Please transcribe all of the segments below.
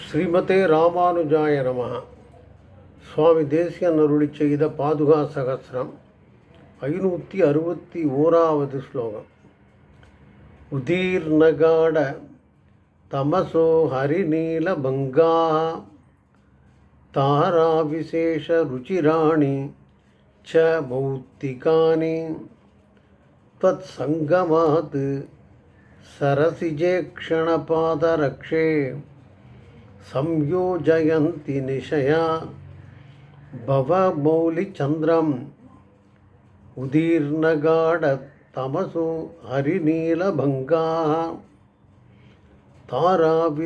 ஸ்ரீமதே ராமானுஜாய நம. சுவாமி தேசிய அருளி செய்த பாதுகா சகசிரம் ஐநூற்றி அறுபத்தி ஓராவது ஸ்லோகம். உதீர்ணகாட தமசோ ஹரிநீல பங்கா தாராவிசேஷ ருச்சிராணி ச மௌத்திகானி. தத் சங்கமாத் சரசிஜேக்ஷணபாதரக்ஷே. संयोजयन्ति निशया भवमौलिचन्द्रम् उदीर्णगाढतमसो हरिनीलभङ्गाः ताराविशेषरुचिराणि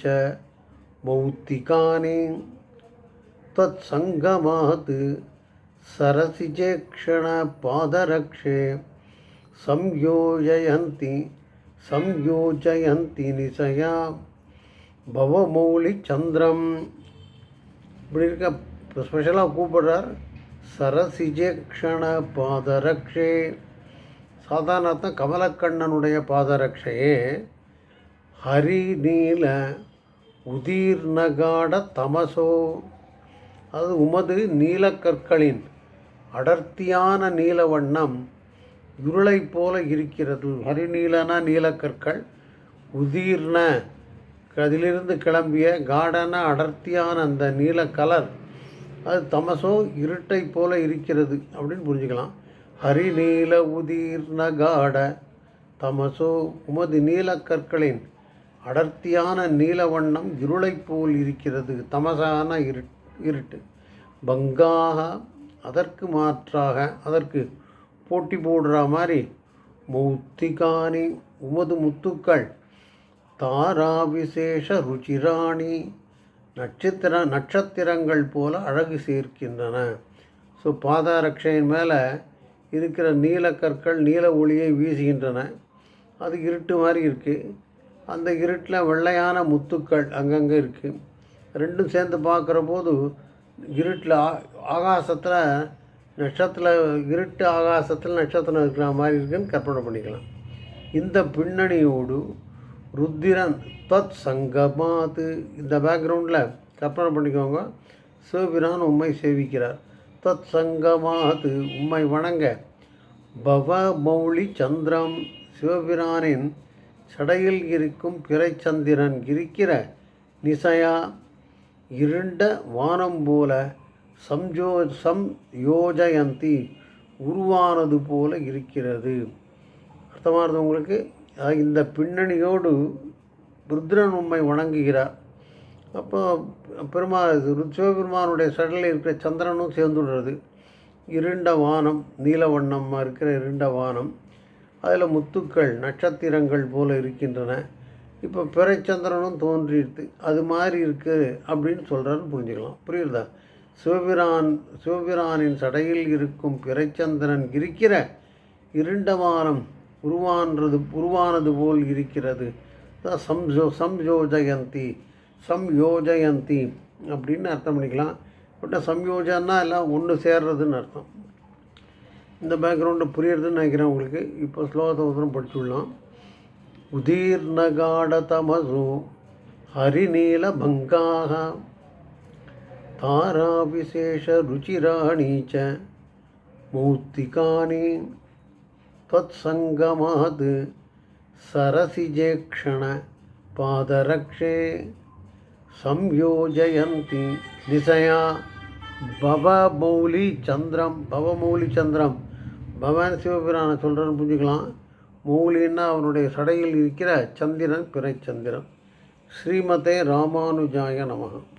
च मौक्तिकानि तत्सङ्गमात् सरसिजेक्षणपादरक्षे संयोजयन्ति संयोजयन्ति निशया பவமௌலி சந்திரம். இப்படி இருக்க ஸ்பெஷலாக கூப்பிடுறார். சரசிஜே க்ஷண பாதரக்ஷே சாதாரணத்தான் கமலக்கண்ணனுடைய பாதரக்ஷையே ஹரி நீல உதீர்ணகாட தமசோ. அது உமது நீலக்கற்களின் அடர்த்தியான நீல வண்ணம் இருளை போல இருக்கிறது. ஹரிநீலனா நீலக்கற்கள். உதீர்ண அதிலிருந்து கிளம்பிய காடன அடர்த்தியான அந்த நீல கலர் அது தமசோ இருட்டை போல இருக்கிறது அப்படின்னு புரிஞ்சுக்கலாம். ஹரி நீல உதிர்ன காட தமசோ உமது நீலக்கற்களின் அடர்த்தியான நீல வண்ணம் இருளை போல் இருக்கிறது தமசான இரு இருட்டு. பங்காக அதற்கு மாற்றாக அதற்கு போட்டி போடுற மாதிரி மௌத்திகானி உமது முத்துக்கள் தாராவிசேஷ ருச்சிராணி. நட்சத்திர நட்சத்திரங்கள் போல அழகு சேர்க்கின்றன. ஸோ பாதாரக்ஷையின் மேலே இருக்கிற நீலக்கற்கள் நீல ஒளியை வீசுகின்றன. அது இருட்டு மாதிரி இருக்குது அந்த இருட்டில் வெள்ளையான முத்துக்கள் அங்கங்கே இருக்குது ரெண்டும் சேர்ந்து பார்க்குற போது இருட்டில் ஆகாசத்தில் நட்சத்திர இருட்டு ஆகாசத்தில் நட்சத்திரம் இருக்கிற மாதிரி இருக்குன்னு கற்பனை பண்ணிக்கலாம். இந்த பின்னணியோடு ருத்திரன் தத் சங்கமாத்து இந்த பேக்ரவுண்டில் கற்பனை பண்ணிக்கோங்க. சிவபிரான் உண்மை சேவிக்கிறார். தத் சங்கமாத்து உம்மை வணங்க. பவ மௌலி சந்திரம். சிவபிரானின் சடையில் இருக்கும் பிறைச்சந்திரன் இருக்கிற நிசையா இருண்ட வானம் போல சம்ஜோ சம் யோஜயந்தி உருவானது போல இருக்கிறது. அர்த்தமாக உங்களுக்கு? இந்த பின்னணியோடு ருத்ரன் உண்மை வணங்குகிறார். அப்போ பெருமா சிவபெருமானுடைய சடலில் இருக்கிற சந்திரனும் சேர்ந்துடுறது. இருண்ட வானம் நீல வண்ணமாக இருக்கிற இருண்ட வானம். அதில் முத்துக்கள் நட்சத்திரங்கள் போல இருக்கின்றன. இப்போ பிறைச்சந்திரனும் தோன்றிடுது அது மாதிரி இருக்குது அப்படின்னு சொல்கிறாருன்னு புரிஞ்சுக்கலாம். புரியுதா? சிவபிரான் சிவபிரானின் சடையில் இருக்கும் பிறைச்சந்திரன் இருக்கிற இருண்ட வானம் உருவான்றது உருவானது போல் இருக்கிறது சம்ஜோ சம்யோஜயந்தி சம்யோஜயந்தி அப்படின்னு அர்த்தம் பண்ணிக்கலாம் பட் சம்யோஜன்னா எல்லாம் ஒன்று சேர்றதுன்னு அர்த்தம் இந்த பேக்ரவுண்டு புரியறதுன்னு நினைக்கிறேன் உங்களுக்கு இப்போ ஸ்லோகத்தை ஒருத்தரம் படிச்சுடலாம் உதீர்ணகாடதமசு ஹரிநீலபங்காக ताराविशेषरुचिराणि च मौक्तिकानि त्वत्सङ्गमात् सरसिजेक्षणपादरक्षे संयोजयन्ति निशया பவமௌலிச்சந்திரம் பவமௌலிச்சந்திரம் பவான் சிவபிரானை சொல்கிறேன்னு புரிஞ்சுக்கலாம் மௌலின்னா அவனுடைய சடையில் இருக்கிற சந்திரன் பிறை சந்திரன் ஸ்ரீமதே ராமானுஜாய நமகம்